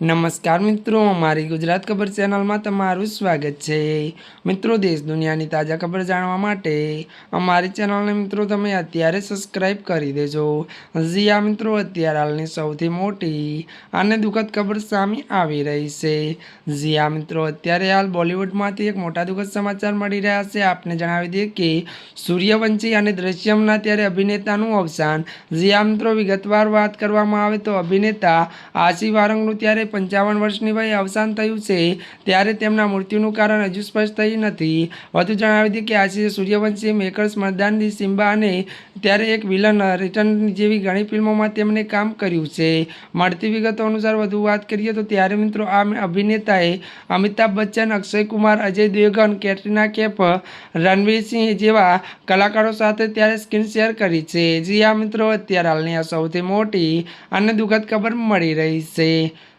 નમસ્કાર મિત્રો, અમારી ગુજરાત ખબર ચેનલમાં તમારું સ્વાગત છે. મિત્રો, દેશ દુનિયાની તાજા ખબર જાણવા માટે અમારી ચેનલને મિત્રો તમે અત્યારે સબસ્ક્રાઈબ કરી દેજો. જી આ મિત્રો, અત્યારે હાલની સૌથી મોટી અને દુઃખદ ખબર સામે આવી રહી છે. જી આ મિત્રો, અત્યારે હાલ બોલિવૂડમાંથી એક મોટા દુઃખદ સમાચાર મળી રહ્યા છે. આપને જણાવી દઈએ કે સૂર્યવંશી અને દ્રશ્યમના ત્યારે અભિનેતાનું અવસાન. જી આ મિત્રો, વિગતવાર વાત કરવામાં આવે તો અભિનેતા આશી વારંગનું ત્યારે પંચાવન વર્ષની વયે અવસાન થયું છે, ત્યારે તેમના મૃત્યુનું કારણ હજુ સ્પષ્ટ થયું નથી. વધુ જણાવી દઈએ કે આશીષે સૂર્યવંશી મેકર્સ મરદાનની સિમ્બા અને ત્યારે એક વિલન રિટર્ન જેવી ઘણી ફિલ્મોમાં તેમણે કામ કર્યું છે. મળતી વિગતો અનુસાર વધુ વાત કરીએ તો ત્યારે મિત્રો આ અભિનેતાએ અમિતાભ બચ્ચન, અક્ષય કુમાર, અજય દેવગન, કેટરીના કેફ, રણવીર સિંહ જેવા કલાકારો સાથે ત્યારે સ્ક્રીન શેર કરી છે. જી આ મિત્રો, અત્યારે હાલની આ સૌથી મોટી અને દુઃખદ ખબર મળી રહી છે.